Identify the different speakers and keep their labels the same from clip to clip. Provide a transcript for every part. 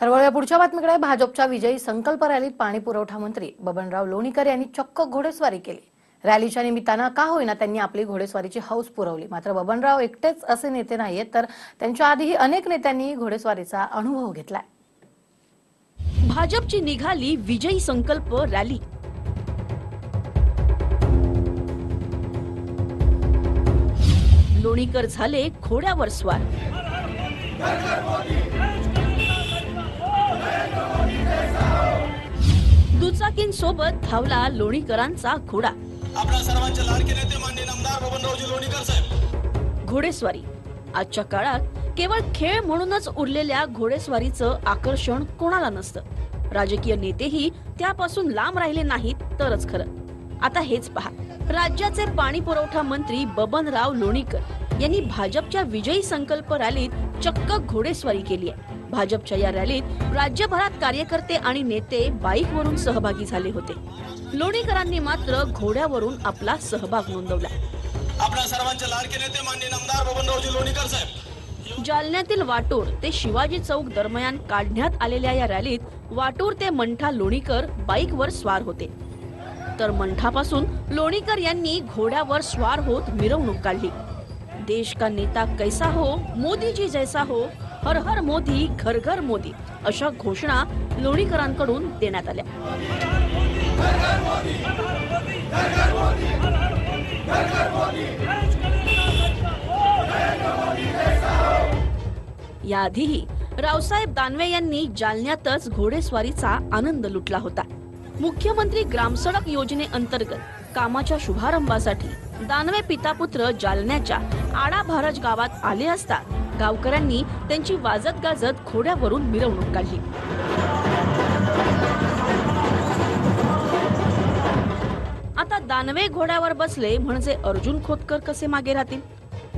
Speaker 1: तर वळूया पुढच्या बातमीकडे भाजपच्या विजयी संकल्प रॅलीत पाणी पुरवठा मंत्री बबनराव लोणीकर यांनी चक्क घोडेस्वारी केली. रॅलीच्या निमित्तानं का होईना त्यांनी आपली घोडेस्वारीची हौस पुरवली. मात्र बबनराव एकटेच असे नेते नाहीयेत तर त्यांच्या आधीही अनेक नेत्यांनी घोडेस्वारीचा अनुभव घेतलाय.
Speaker 2: भाजपची निघाली विजयी संकल्प रॅली. लोणीकर झाले घोड्यावर स्वार. दुचाकींसोबत धावला लोणीकरांचा घोडा.
Speaker 3: आपल्या सर्वांचे लाडके नेते माननीय आमदार बबनरावजी लोणीकर साहेब.
Speaker 2: घोडेस्वारी. आजच्या काळात केवळ खेळ म्हणूनच उरलेल्या घोडेस्वारीचं आकर्षण कोणाला नसतं. राजकीय नेतेही त्यापासून लांब राहिले नाहीत तरच खरं. आता हेच पहा. राज्याचे पाणी पुरवठा मंत्री बबनराव लोणीकर यांनी भाजपच्या विजयी संकल्प रॅलीत चक्क घोडेस्वारी केली आहे. भाजपच्या या रॅलीत राज्यभरात कार्यकर्ते आणि नेते बाईकवरून सहभागी झाले होते. लोणीकरांनी मात्र घोड्यावरून आपला सहभाग नोंदवला.
Speaker 3: आपल्या सर्वांचे लाडके नेते माननीय आमदार बबनरावजी लोणीकर साहेब.
Speaker 2: जालन्यातील वाटूर ते शिवाजी चौक दरम्यान काढण्यात आलेल्या या रॅलीत वाटूर ते मंठा लोणीकर बाईकवर स्वार होते. तर मंठापासून लोणीकर यांनी घोड्यावर स्वार होत मिरवणूक काढली. देश का नेता कैसा हो मोदी जी जैसा हो हर हर मोदी घर घर मोदी अशा घोषणा लोणीकरांकडून देण्यात आल्या. याआधीही रावसाहेब दानवे यांनी जालन्यातच घोडेस्वारीचा आनंद लुटला होता. मुख्यमंत्री ग्रामसडक योजनेअंतर्गत कामाच्या शुभारंभासाठी दानवे पिता पुत्र जालन्याच्या आडा भारज गावात आले असता गावकऱ्यांनी त्यांची वाजत गाजत घोड्यावरून मिरवणूक काढली. आता दानवे घोड्यावर बसले म्हणजे अर्जुन खोतकर कसे मागे राहतील?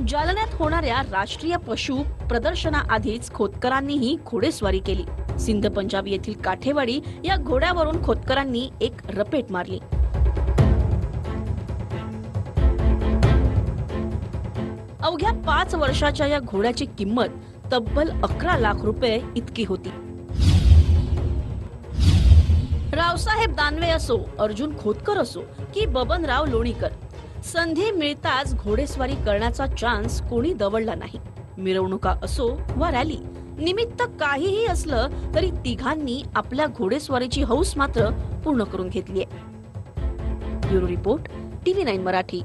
Speaker 2: जालन्यात होणाऱ्या राष्ट्रीय पशु प्रदर्शनाआधीच खोतकरांनीही घोडेस्वारी केली. सिंध पंजाब येथील काठेवाडी या घोड्यावरून खोतकरांनी एक रपेट मारली. अवघ्या पाच वर्षाच्या या घोड्याची किंमत तब्बल अकरा लाख रुपये इतकी होती. रावसाहेब दानवे असो अर्जुन खोतकर असो की बबनराव लोणीकर संधी मिळताच घोडेस्वारी करण्याचा चान्स कोणी दवडला नाही. मिरवणुका असो वा रॅली निमित्त काहीही असलं तरी तिघांनी आपल्या घोडेस्वारीची हौस मात्र पूर्ण करून घेतली bureau report TV nine Marathi.